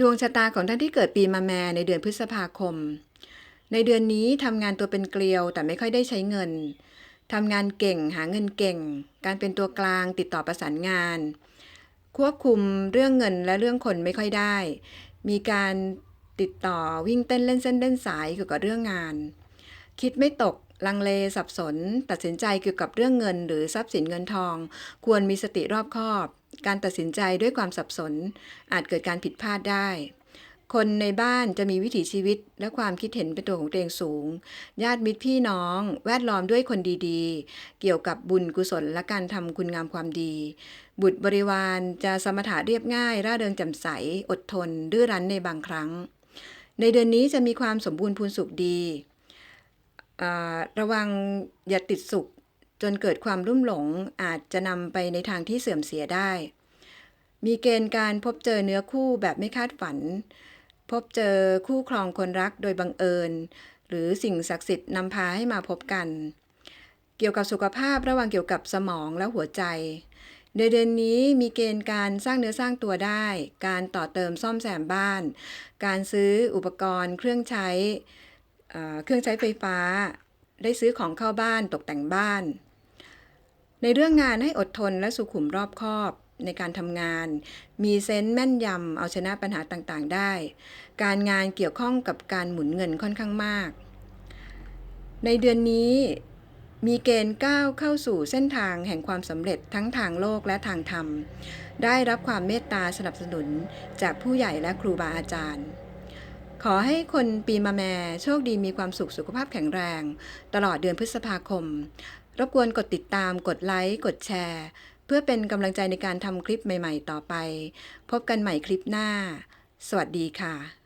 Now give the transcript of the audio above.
ดวงชะตาของท่านที่เกิดปีมะแมในเดือนพฤษภาคม ในเดือนนี้ทำงานตัวเป็นเกลียวแต่ไม่ค่อยได้ใช้เงินทำงานเก่งหาเงินเก่ง การเป็นตัวกลางติดต่อประสานงาน ควบคุมเรื่องเงินและเรื่องคนไม่ค่อยได้ มีการติดต่อวิ่งเต้นเล่นเส้นเล่นสายเกี่ยวกับเรื่องงาน คิดไม่ตก ลังเลสับสน ตัดสินใจเกี่ยวกับเรื่องเงิน หรือทรัพย์สินเงินทอง ควรมีสติรอบคอบ การตัดสินใจด้วยความสับสน อาจเกิดการผิดพลาดได้ คนในบ้านจะมีวิถีชีวิตและความคิดเห็นเป็นตัวของตัวเองสูง ญาติมิตรพี่น้อง แวดล้อมด้วยคนดีๆ เกี่ยวกับบุญกุศลและการทำคุณงามความดี บุตรบริวารจะสมถะเรียบง่าย ร่าเริงแจ่มใส อดทน ดื้อรั้นในบางครั้ง ในเดือนนี้จะมีความสมบูรณ์พูนสุขดี ระวังอย่าติดสุข จนเกิดความรุ่มหลงอาจจะนำไปในทางที่เสื่อมเสียได้ มีเกณฑ์การพบเจอเนื้อคู่แบบไม่คาดฝัน พบเจอคู่ครองคนรักโดยบังเอิญ หรือสิ่งศักดิ์สิทธิ์นำพาให้มาพบกัน เกี่ยวกับสุขภาพระวังเกี่ยวกับสมองและหัวใจในเดือนนี้มีเกณฑ์การสร้างเนื้อสร้างตัวได้ การต่อเติมซ่อมแซมบ้าน การซื้ออุปกรณ์เครื่องใช้ เครื่องใช้ไฟฟ้า ได้ซื้อของเข้าบ้านตกแต่งบ้าน ในเรื่องงานให้อดทนและสุขุมรอบคอบในการทำงาน มีเซนส์แม่นยำเอาชนะปัญหาต่างๆ ได้ การงานเกี่ยวข้องกับการหมุนเงินค่อนข้างมาก ในเดือนนี้มีเกณฑ์ก้าวเข้าสู่เส้นทางแห่งความสำเร็จทั้งทางโลกและทางธรรม ได้รับความเมตตาสนับสนุนจากผู้ใหญ่และครูบาอาจารย์ ขอให้คนปีมาแม่โชคดีมีความสุขสุขภาพแข็งแรง ตลอดเดือนพฤษภาคม รบกวนกดติดตาม กดไลค์ กดแชร์ เพื่อเป็นกำลังใจในการทำคลิปใหม่ ๆ ต่อไป พบกันใหม่คลิปหน้า สวัสดีค่ะ